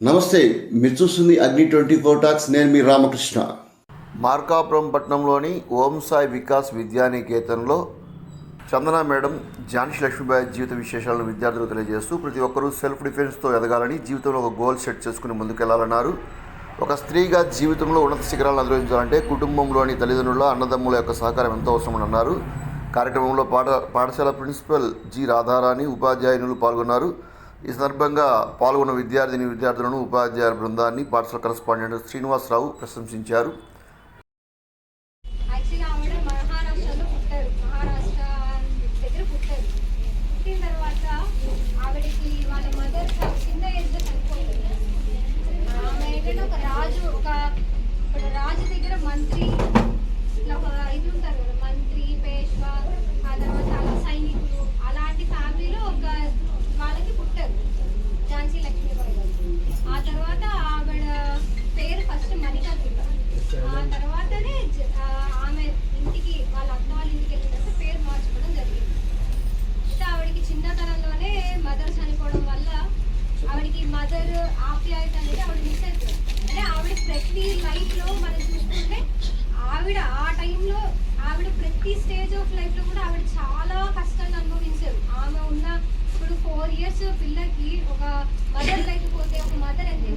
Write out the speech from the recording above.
నమస్తే మీరు చూస్తుంది అగ్ని ట్వంటీ ఫోర్ టాక్స్ నేను మీ రామకృష్ణ. మార్కాపురం పట్టణంలోని ఓం సాయి వికాస్ విద్యానికేతన్లో చందన మేడం ఝాన్సీ లక్ష్మీబాయి జీవిత విశేషాలను విద్యార్థులకు తెలియజేస్తూ ప్రతి ఒక్కరూ సెల్ఫ్ డిఫెన్స్తో ఎదగాలని జీవితంలో ఒక గోల్ సెట్ చేసుకుని ముందుకెళ్ళాలన్నారు. ఒక స్త్రీగా జీవితంలో ఉన్నత శిఖరాలను అధిరోహించాలంటే కుటుంబంలోని తల్లిదండ్రుల అన్నదమ్ముల యొక్క సహకారం ఎంతో అవసరమని అన్నారు. కార్యక్రమంలో పాఠ పాఠశాల ప్రిన్సిపల్ జి రాధారాణి ఉపాధ్యాయునులు పాల్గొన్నారు. ఈ సందర్భంగా పాల్గొన్న విద్యార్థిని విద్యార్థులను ఉపాధ్యాయుల బృందాన్ని పాఠశాల కరస్పాండెంట్ శ్రీనివాసరావు ప్రశంసించారు. రాజు ఒక రాజు దగ్గర మంత్రి ఆవిడకి మదర్ ఆప్యాయత అనేది ఆవిడ మిస్ అవుతుంది అంటే ఆవిడ ప్రతి లైఫ్లో మనం చూసుకుంటే ఆవిడ ఆ టైంలో ఆవిడ ప్రతి స్టేజ్ ఆఫ్ లైఫ్లో కూడా ఆవిడ చాలా కష్టాన్ని అనుభవించారు ఆమె ఉన్న ఇప్పుడు ఫోర్ ఇయర్స్ పిల్లకి ఒక మదర్ లేకపోతే ఒక మదర్ ఎంత